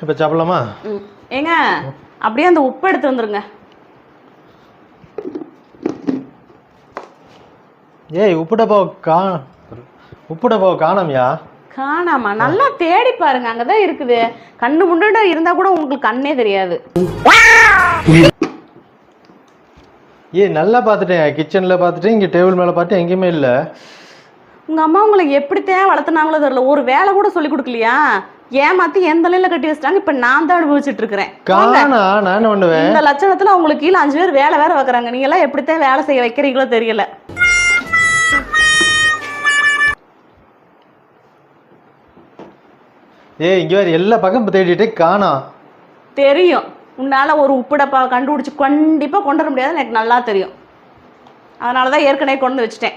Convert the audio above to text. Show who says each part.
Speaker 1: இப்போ சாப்பிடலாமா?
Speaker 2: ஏங்க அப்படியே அந்த உப்பு எடுத்து வந்துருங்க.
Speaker 1: ஏய் உப்பு டப்பாவை கா உப்பு காணோம்யா.
Speaker 2: காணாமா? நல்லா தேடி பாருங்க அங்கதான் இருக்குது. கண்ணு முன்னாடி இருந்தா கூட உங்களுக்கு கண்ணே தெரியாது.
Speaker 1: ஏய் நல்லா பார்த்துட்டேன். கிச்சனில் பார்த்துட்டேன் இங்கே டேபிள் மேலே பார்த்து எங்கேயுமே இல்லை.
Speaker 2: உங்க அம்மா உங்களை எப்படித்தான் வளர்த்துனாங்களோ தெரியல. ஒரு வேலை கூட சொல்லி கொடுக்கலையா? ஏமாத்தி எந்த தலையில கட்டி வச்சிட்டாங்க. இப்ப நான் தான் அனுபவிச்சுட்டு இருக்கிறேன்.
Speaker 1: காணா
Speaker 2: இந்த லட்சணத்துல உங்களுக்கு கீழே அஞ்சு பேர் வேலை வேற வைக்கிறாங்க. நீங்க எல்லாம் எப்படித்தான் வேலை செய்ய வைக்கிறீங்களோ தெரியல.
Speaker 1: ஏய் இங்கே வேறு எல்லா பக்கம் தேடிட்டே காணோம்
Speaker 2: தெரியும். உன்னால ஒரு உப்புடப்பா கண்டுபிடிச்சு கண்டிப்பா கொண்டு வர முடியாது எனக்கு நல்லா தெரியும். அதனாலதான் ஏற்கனவே கொண்டு வச்சுட்டேன்.